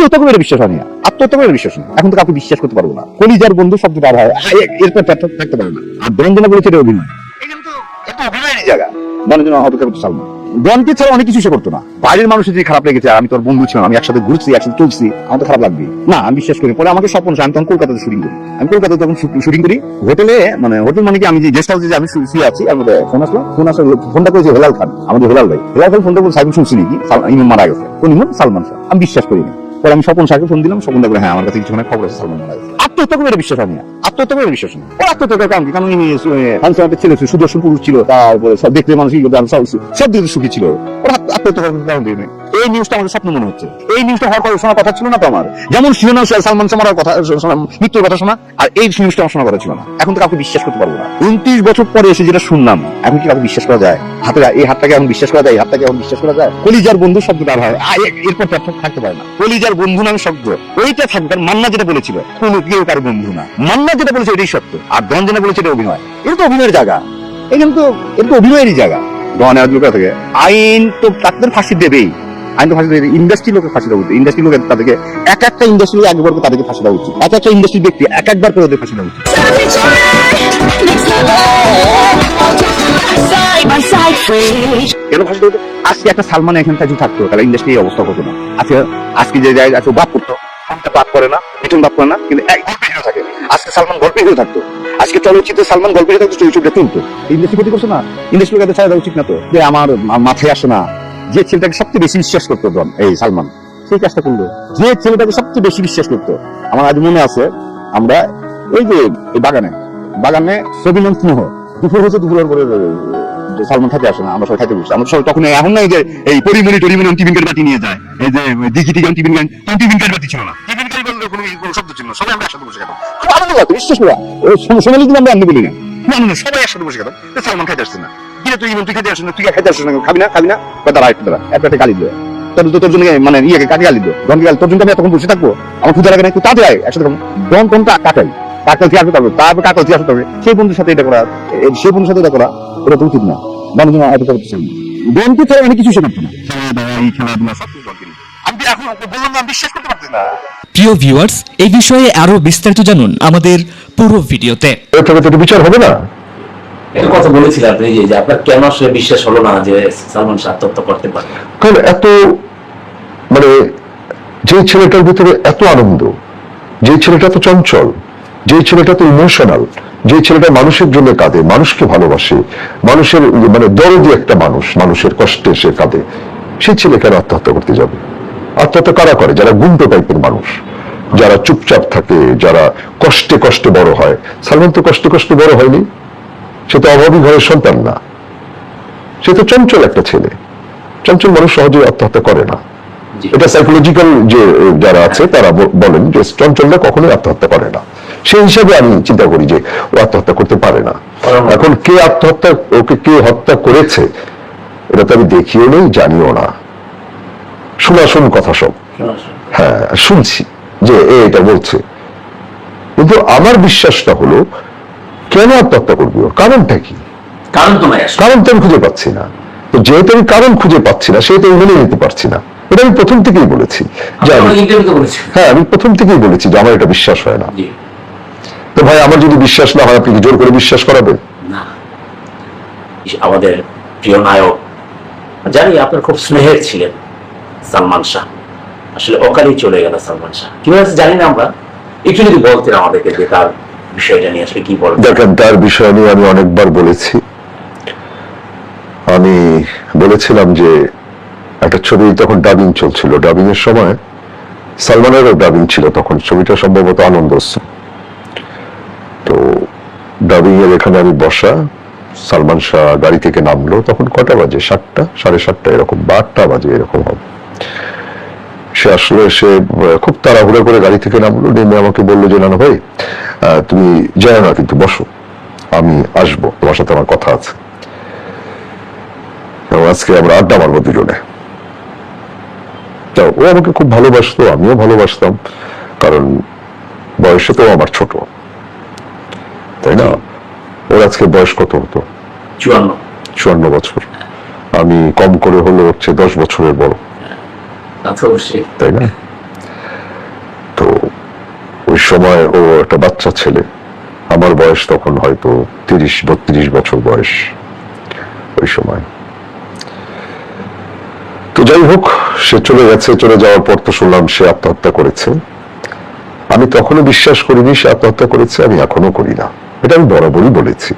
আত্মহত্যা করে বিশ্বাস হয় না। আত্মহত্যা করে বিশ্বাস নেই এখন তো কাউকে বিশ্বাস করতে পারব না। কলিজার বন্ধু শব্দটা আর হয় এরপর থাকতে পারে না। আর বলেছে এটা অভিনয়। এখানে তো একটা অভিনয়েরই জায়গা। দরঞ্জনা অপেক্ষা করতে সালমান। দনকে ছাড়া অনেক কিছু সে করতো না। বাইরের মানুষের যদি খারাপ লেগেছে আমি তোর বন্ধু ছিলাম আমি একসাথে ঘুরছি একসাথে চলছি আমার তো খারাপ লাগবে। না আমি বিশ্বাস করি পরে আমাকে স্বপ্ন আমি তখন কলকাতাতে শুটিং করি। আমি কলকাতাতে তখন শুটিং করি হোটেলে মানে হোটেল মানে কি আমি যে গেস্ট হাউসে আমি শুয়ে আছি মধ্যে ফোন আসলো। ফোন আসলো ফোনটা করেছে হেলাল খান আমাদের হেলাল ভাই। হেলাল খান ফোনটা বলে সাইকেল শুনছি নাকি ইমাম মারা গেছে। কোন ইমাম সালমান শাহ। আমি বিশ্বাস করিনি পরে আমি স্বপন শাহকে ফোন দিলাম, স্বপন বলে হ্যাঁ আমার কাছে কিছু খবর আছে সালমান গেছে আত্মহত্যা করে এটা বিশ্বাস হয় না। আত্মহত্যা করে বিশ্বাস নেই করে কারণ কি? কারণ হানসান একটা ছেলে ছিল সুদর্শন পুরুষ ছিল তারপরে সব মানুষ সব দিকে সুখী ছিল। ওর আত্ম- আত্মহত্যা করার কারণ দিয়ে এই নিউজটা স্বপ্ন মনে হচ্ছে। এই নিউজটা হওয়ার কথা ছিল না তো আমার? যেমন না সালমান সামার কথা মৃত্যুর কথা শোনা, আর এই নিউজটা আমার কথা ছিল না। এখন তো কাউকে বিশ্বাস করতে পারব না। উনত্রিশ বছর পরে এসে যেটা শুনলাম, এখন কি কাউকে বিশ্বাস করা যায়? হাতে এই হাতটাকে এখন বিশ্বাস করা যায়? এই হাতটাকে এখন বিশ্বাস করা যায়? কলিজার বন্ধু শব্দটা আর হয় এরপর থাকতে পারে না। কলিজার বন্ধু নামে শব্দ। ওইটা থাকবে মান্না যেটা বলেছিল, কোন কেউ কারও বন্ধু না। মান্না যেটা বলেছে এটাই সত্য। আর দন যেটা বলেছে এটা অভিনয়। এটা তো অভিনয়ের জায়গা। এখানে তো এটা তো অভিনয়েরই জায়গা। আইন তো তাদের ফাঁসি দেবেই। আইন তো ফাঁসি দেবে ইন্ডাস্ট্রি লোকের ফাঁসি দেওয়া উচিত। ইন্ডাস্ট্রি লোকের তাদেরকে এক একটা ইন্ডাস্ট্রি একবার করে তাদেরকে ফাঁসি দেওয়া উচিত। এক একটা ইন্ডাস্ট্রি ব্যক্তি এক একবার করে ওদের ফাঁসি দেওয়া উচিত. কেন ফাঁসি দেওয়া আজকে একটা সালমান এখানে যদি থাকতো, তাহলে ইন্ডাস্ট্রি অবস্থা হতো না। আজকে আজকে যে জায়গায় আজকে বাপ করতো। বাপ করে না বাপ করে না, কিন্তু এক হিরো থাকে। আজকে সালমান হিরো থাকতো। আজকে চলচ্চিত্রে সালমান থাকতো তুলতো ইন্ডাস্ট্রি ক্ষতি না। ইন্ডাস্ট্রি কাছে ছাড়া উচিত না তো, যে আমার মাথায় আসে না। যে ছেলেটাকে সবচেয়ে বেশি বিশ্বাস করতো এই সালমান, সেই কাজটা করল। যে ছেলেটাকে সবচেয়ে বেশি বিশ্বাস করতো। আমার আজ মনে আছে, আমরা এই যে বাগানে বাগানে সবিনন স্নেহ দুপুর হচ্ছে দুপুরের পরে সালমান থাকে আসে না, আমরা সবাই খাইতে বসছি আমরা সবাই তখন এখন নাই যে এই পরিমণি টরিমণি টিফিন কারি বাতি নিয়ে যায়। এই যে দিঘি টিফিন টিফিন কারি তখন টিফিন বাতি ছিল না। টিফিন কোনো শব্দ ছিল না। সবাই আমরা একসাথে বসে খেতাম। খুব আনন্দ লাগতো, বিশ্বাস করা। আমরা এমনি বলি না। সবাই একসাথে বসে খেতাম। সালমান খাইতে আসছে না। কিরে তুই তুই খাইতে আসছিস না? তুই খাইতে আসছিস না খাবি না? খাবি না? দাঁড়া একটু দাঁড়া। একটা গালি তোর তো তোর জন্য মানে ইয়ে কাকে গালি ধন গালি তোর জন্য আমি এতক্ষণ বসে থাকব? আমার ক্ষুদা লাগে না তুই তাড়াতাড়ি একসাথে ধন ধনটা কাকাই কাকাল থেকে আসতে হবে তারপর কাকাল থেকে আসতে হবে সেই বন্ধুর সাথে এটা করা সেই বন্ধুর সাথে এটা করা এটা তো উচিত না। করতে বন্ধু ছাড়া অনেক কিছু শেখাতো না। খেলা দেওয়া এই খেলাধুলা সব কিছু আমি এখন বললাম না বিশ্বাস করতে পারছি না। প্রিয় ভিউয়ার্স এই বিষয়ে আরও বিস্তারিত জানুন আমাদের পুরো ভিডিওতে। এটা বিচার হবে না? এর কথা আপনি যে আপনার কেন আসলে বিশ্বাস হলো না যে সালমান শাহ আত্মহত্যা করতে পারে? কারণ এত মানে যে ছেলেটার ভিতরে এত আনন্দ যে ছেলেটা তো চঞ্চল যে ছেলেটা তো ইমোশনাল যে ছেলেটা মানুষের জন্য কাঁদে মানুষকে ভালোবাসে মানুষের মানে দরদি একটা মানুষ মানুষের কষ্টে সে কাঁদে সেই ছেলে কেন আত্মহত্যা করতে যাবে। আত্মহত্যা কারা করে? যারা গুন্টো টাইপের মানুষ যারা চুপচাপ থাকে যারা কষ্টে কষ্টে বড় হয়। সালমান তো কষ্টে কষ্টে বড় হয়নি। সে তো অভাবী ঘরের সন্তান না। সে তো চঞ্চল একটা ছেলে। চঞ্চল মানুষ সহজে আত্মহত্যা করে না। এটা সাইকোলজিক্যাল যে যারা আছে তারা বলেন যে চঞ্চলরা কখনোই আত্মহত্যা করে না। সেই হিসাবে আমি চিন্তা করি যে ও আত্মহত্যা করতে পারে না। এখন কে আত্মহত্যা ওকে কে হত্যা করেছে এটা তো আমি দেখিও নেই জানিও না। শোনা শুন কথা সব। হ্যাঁ শুনছি যে এ এটা বলছে। কিন্তু আমার বিশ্বাসটা হলো কেন আত্মহত্যা করবি ও? কারণটা কি? কারণ তো কারণ তো আমি খুঁজে পাচ্ছি না। তো যেহেতু আমি কারণ খুঁজে পাচ্ছি না সেহেতু আমি মেনে নিতে পারছি না। এটা আমি প্রথম থেকেই বলেছি। হ্যাঁ আমি প্রথম থেকেই বলেছি যে আমার এটা বিশ্বাস হয় না। তো ভাই আমার যদি বিশ্বাস না হয় আপনি কি জোর করে বিশ্বাস করাবেন? না। আমাদের প্রিয় নায়ক জানি আপনার খুব স্নেহের ছিলেন সালমান শাহ। আসলে অকালেই চলে গেল সালমান শাহ। কীভাবে জানি না আমরা। একটু যদি বলতেন আমাদেরকে যে তার বিষয়টা নিয়ে আসলে কি বলবেন? দেখেন তার বিষয় নিয়ে আমি অনেকবার বলেছি। আমি বলেছিলাম যে একটা ছবি তখন ডাবিং চলছিল। ডাবিং এর সময় সালমানেরও ডাবিং ছিল তখন। ছবিটা সম্ভবত আনন্দ ডাবিং এর এখানে আমি বসা। সালমান শাহ গাড়ি থেকে নামলো, তখন কটা বাজে? সাতটা? সাড়ে সাতটা এরকম বা আটটা বাজে এরকম হবে। সে আসলে, সে খুব তাড়াহুড়ো করে গাড়ি থেকে নামলো। নেমে আমাকে বলল যে না ভাই তুমি যাও না, কিন্তু বসো। আমি আসব, তোমার সাথে আমার কথা আছে। আজকে আমরা আড্ডা মারবো দুজনে। ও আমাকে খুব ভালোবাসতো, আমিও ভালোবাসতাম। কারণ বয়সে তো আমার ছোট। তাই না? ওর আজকে বয়স কত হতো? চুয়ান্ন। চুয়ান্ন বছর। আমি কম করে হলো হচ্ছে দশ বছরের বড়। তা তো তাই না? সময় ও একটা বাচ্চা ছেলে। আমার বয়স তখন হয়তো তিরিশ বত্রিশ বছর বয়স ওই সময়। তো যাই হোক সে চলে গেছে চলে যাওয়ার পর তো শুনলাম সে আত্মহত্যা করেছে। আমি তখনও বিশ্বাস করিনি সে আত্মহত্যা করেছে আমি এখনও করি না। এটা আমি বরাবরই বলেছি।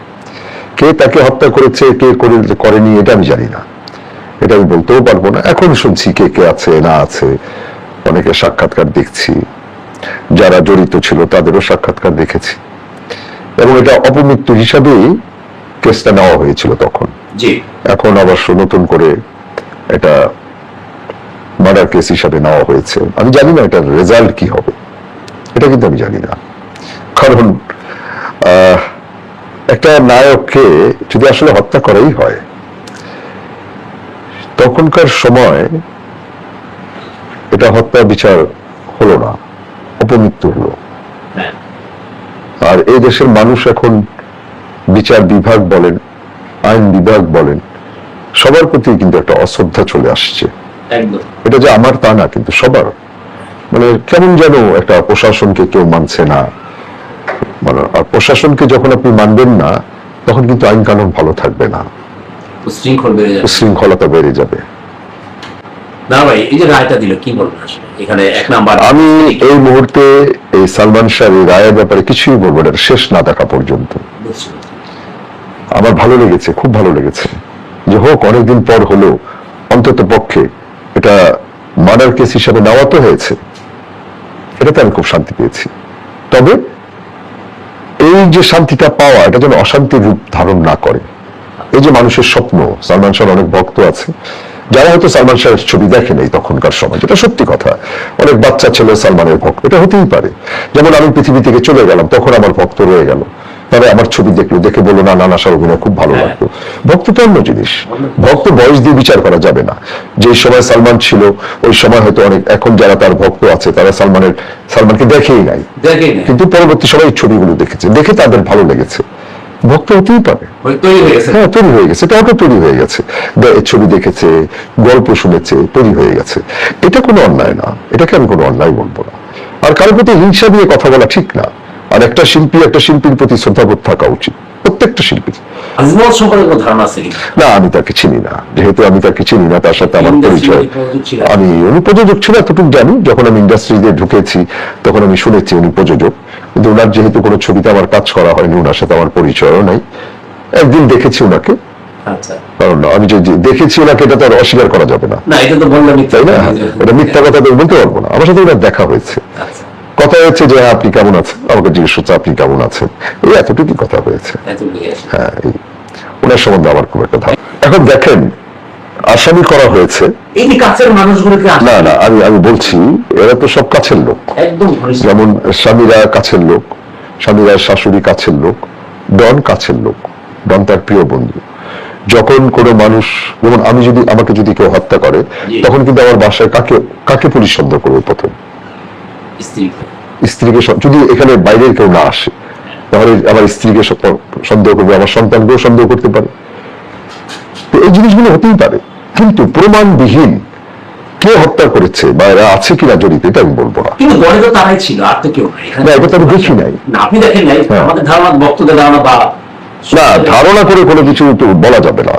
কে তাকে হত্যা করেছে কে করে- করেনি এটা আমি জানি না। এটা আমি বলতেও পারব না। এখন শুনছি কে কে আছে না আছে অনেকে সাক্ষাৎকার দেখছি। যারা জড়িত ছিল তাদেরও সাক্ষাৎকার দেখেছি। এবং এটা অপমৃত্যু হিসাবেই কেসটা নেওয়া হয়েছিল তখন। এখন অবশ্য নতুন করে এটা মার্ডার কেস হিসাবে নেওয়া হয়েছে। আমি জানি না এটার রেজাল্ট কি হবে। এটা কিন্তু আমি জানি না। কারণ একটা নায়ককে যদি আসলে হত্যা করাই হয় তখনকার সময় এটা হত্যা বিচার হলো না অপমৃত্যু হলো। আর এই দেশের মানুষ এখন বিচার বিভাগ বলেন আইন বিভাগ বলেন সবার প্রতি কিন্তু একটা অশ্রদ্ধা চলে আসছে। এটা যে আমার তা না কিন্তু সবার। মানে কেমন যেন একটা প্রশাসনকে কেউ মানছে না। আর প্রশাসনকে যখন আপনি মানবেন না তখন কিন্তু আইন কানুন ভালো থাকবে না। শৃঙ্খলতা বেড়ে যাবে। না ভাই এই যে রায়টা দিল কি বলবেন আসলে? এখানে এক নাম্বার আমি এই মুহূর্তে এই সালমান শাহ রায়ের ব্যাপারে কিছুই বলব না শেষ না দেখা পর্যন্ত। আমার ভালো লেগেছে খুব ভালো লেগেছে। যে হোক অনেকদিন পর হলো অন্তত পক্ষে এটা মার্ডার কেস হিসাবে নেওয়া তো হয়েছে। এটাতে আমি খুব শান্তি পেয়েছি। তবে যে শান্তিটা পাওয়া, এটা যেন অশান্তির রূপ ধারণ না করে। এই যে মানুষের স্বপ্ন, সালমান শাহর অনেক ভক্ত আছে। যারা হয়তো সালমান শাহের ছবি দেখে নেই তখনকার সময়, যেটা সত্যি কথা। অনেক বাচ্চা ছেলে সালমানের ভক্ত, এটা হতেই পারে। যেমন আমি পৃথিবী থেকে চলে গেলাম, তখন আমার ভক্ত রয়ে গেল। তবে আমার ছবি দেখল দেখে বলল না নানা শাহ অভিনয় খুব ভালো লাগতো ভক্ত তো অন্য জিনিস। ভক্ত বয়স দিয়ে বিচার করা যাবে না। যে সময় সালমান ছিল ওই সময় হয়তো অনেক এখন যারা তার ভক্ত আছে তারা সালমানের সালমানকে দেখেই নাই। কিন্তু পরবর্তী সময় এই ছবিগুলো দেখেছে। দেখে তাদের ভালো লেগেছে। ভক্ত হতেই পারে। হয়ে হ্যাঁ তৈরি হয়ে গেছে। এটা অটো তৈরি হয়ে গেছে। ছবি দেখেছে গল্প শুনেছে তৈরি হয়ে গেছে। এটা কোনো অন্যায় না। এটাকে আমি কোনো অন্যায় বলব না। আর কারোর প্রতি হিংসা দিয়ে কথা বলা ঠিক না। আর একটা শিল্পী একটা শিল্পীর প্রতি শ্রদ্ধাবোধ থাকা উচিত। প্রত্যেকটা শিল্পীর। আজমল সম্পর্কে ধারণা আছে না আমি তাকে চিনি না। যেহেতু আমি তাকে চিনি না তার সাথে আমার পরিচয়। আমি উনি প্রযোজক ছিল এতটুকু জানি। যখন আমি ইন্ডাস্ট্রিতে ঢুকেছি তখন আমি শুনেছি উনি প্রযোজক। কিন্তু ওনার যেহেতু কোনো ছবিতে আমার কাজ করা হয়নি ওনার সাথে আমার পরিচয়ও নাই। একদিন দেখেছি ওনাকে। আচ্ছা। কারণ আমি যে দেখেছি ওনাকে এটা তো আর অস্বীকার করা যাবে না। এটা তো বললাম তাই না? এটা মিথ্যা কথা তো বলতে পারব না। আমার সাথে ওনার দেখা হয়েছে। আচ্ছা। কথা হয়েছে যে হ্যাঁ, আপনি কেমন আছেন? আমাকে জিজ্ঞেস করছে আপনি কেমন আছেন? এই এতটুকুই কথা হয়েছে। হ্যাঁ এই ওনার সম্বন্ধে আমার খুব একটা ধারণা এখন দেখেন আসামি করা হয়েছে। এই কাছের মানুষগুলোকে না না আমি আমি বলছি এরা তো সব কাছের লোক। একদম যেমন স্বামীরা কাছের লোক স্বামীরা শাশুড়ি কাছের লোক ডন কাছের লোক ডন তার প্রিয় বন্ধু। যখন কোনো মানুষ যেমন আমি যদি আমাকে যদি কেউ হত্যা করে তখন কিন্তু আমার বাসায় কাকে কাকে পুলিশ সন্দেহ করবে প্রথম? স্ত্রীকে যদি এখানে বাইরের কেউ না আসে তাহলে আমার স্ত্রীকে সন্দেহ করবে আমার সন্তানকেও সন্দেহ করতে পারে। তো এই জিনিসগুলো হতেই পারে। কিন্তু প্রমাণবিহীন কে হত্যা করেছে বা এরা আছে কিনা জড়িত এটা আমি বলব না। কিন্তু গড়ে তো তারাই ছিল আর তো কেউ না, এটা তো আমি দেখি নাই। আপনি দেখেন নাই হ্যাঁ। আমাদের ধারণা বক্তদের ধারণা বা না ধারণা করে কোনো কিছু তো বলা যাবে না।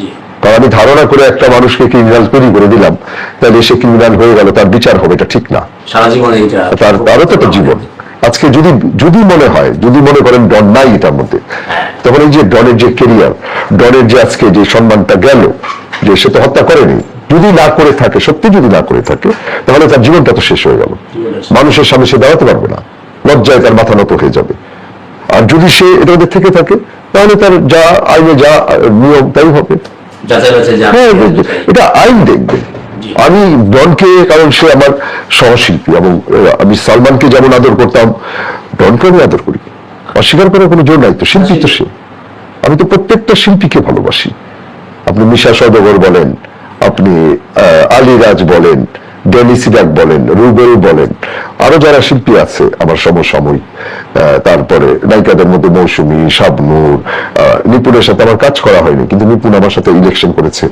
জি। কারণ আমি ধারণা করে একটা মানুষকে ক্রিমিনাল তৈরি করে দিলাম। তাহলে সে ক্রিমিনাল হয়ে গেল তার বিচার হবে এটা ঠিক না। তার তারও তো একটা জীবন। আজকে যদি যদি মনে হয় যদি মনে করেন ডন নাই এটার মধ্যে তখন এই যে ডনের যে কেরিয়ার ডনের যে আজকে যে সম্মানটা গেল যে সে তো হত্যা করেনি যদি না করে থাকে সত্যি যদি না করে থাকে তাহলে তার জীবনটা তো শেষ হয়ে গেল। মানুষের সামনে সে দাঁড়াতে পারবে না। লজ্জায় তার মাথা নত হয়ে যাবে। আর যদি সে এটা থেকে থাকে তাহলে তার যা আইনে যা নিয়ম তাই হবে। হ্যাঁ এটা- এটা আইন দেখবে। আমি ডনকে কারণ সে আমার সহশিল্পী এবং আমি সালমানকে যেমন আদর করতাম ডনকে আমি আদর করি। অস্বীকার করার কোনো জোর নাই তো শিল্পী তো সে। আমি তো প্রত্যেকটা শিল্পীকে ভালোবাসি। আপনি মিশা সদগর বলেন আপনি আলী রাজ বলেন ডেনিস সিডাক বলেন রুবেল বলেন আরও যারা শিল্পী আছে আমার সমসাময়িক তারপরে নায়িকাদের মধ্যে মৌসুমী শাবনুর আহ, নিপুণের সাথে আমার কাজ করা হয়নি কিন্তু নিপুন আমার সাথে ইলেকশন করেছে।